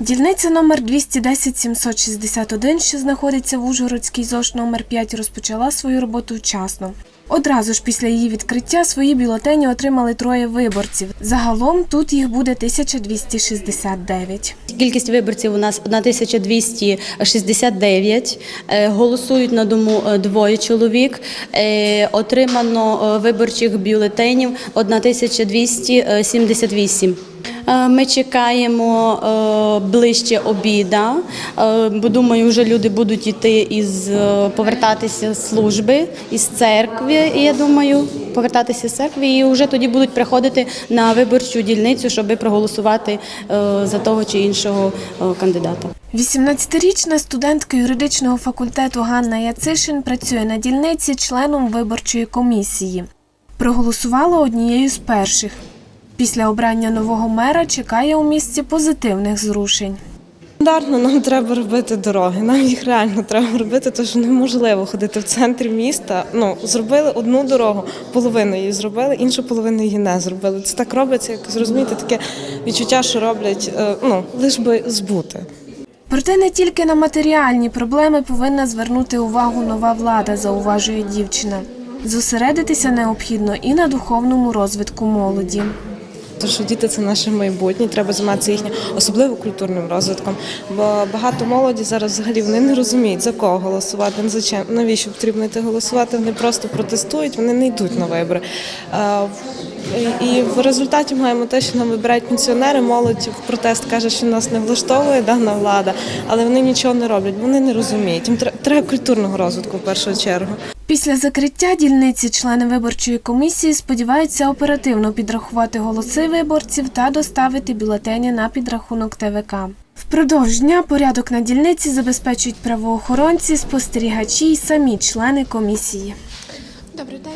Дільниця номер 210 761, що знаходиться в Ужгородській ЗОШ номер 5, розпочала свою роботу вчасно. Одразу ж після її відкриття свої бюлетені отримали троє виборців. Загалом тут їх буде 1269. Кількість виборців у нас 1269. Е, Голосують на дому е, двоє чоловік. Е, Отримано виборчих бюлетенів 1278. Е, Ми чекаємо ближче обіда, бо думаю, вже люди будуть йти із повертатися з служби із церкви. Я думаю, повертатися з церкви, і вже тоді будуть приходити на виборчу дільницю, щоб проголосувати за того чи іншого е, кандидата. 18-річна студентка юридичного факультету Ганна Яцишин працює на дільниці членом виборчої комісії. Проголосувала однією з перших. Після обрання нового мера чекає у місті позитивних зрушень. Стандартно нам треба робити дороги. Нам їх реально треба робити, тому неможливо ходити в центрі міста. Ну зробили одну дорогу, половину її зробили, іншу половину її не зробили. Це так робиться, як зрозумієте, таке відчуття, що роблять е, ну лиш би збути. Проте не тільки на матеріальні проблеми повинна звернути увагу нова влада, зауважує дівчина. Зосередитися необхідно і на духовному розвитку молоді. Тому що діти це наше майбутнє, треба займатися їхнім особливо культурним розвитком. Бо багато молоді зараз взагалі вони не розуміють за кого голосувати, за чим, навіщо потрібно йти голосувати. Вони просто протестують, вони не йдуть на вибори. І в результаті маємо те, що нам вибирають пенсіонери. Молодь в протест каже, що нас не влаштовує дана влада, але вони нічого не роблять, вони не розуміють. Їм треба культурного розвитку в першу чергу. Після закриття дільниці члени виборчої комісії сподіваються оперативно підрахувати голоси виборців та доставити бюлетені на підрахунок ТВК. Впродовж дня порядок на дільниці забезпечують правоохоронці, спостерігачі й самі члени комісії. Добрий день.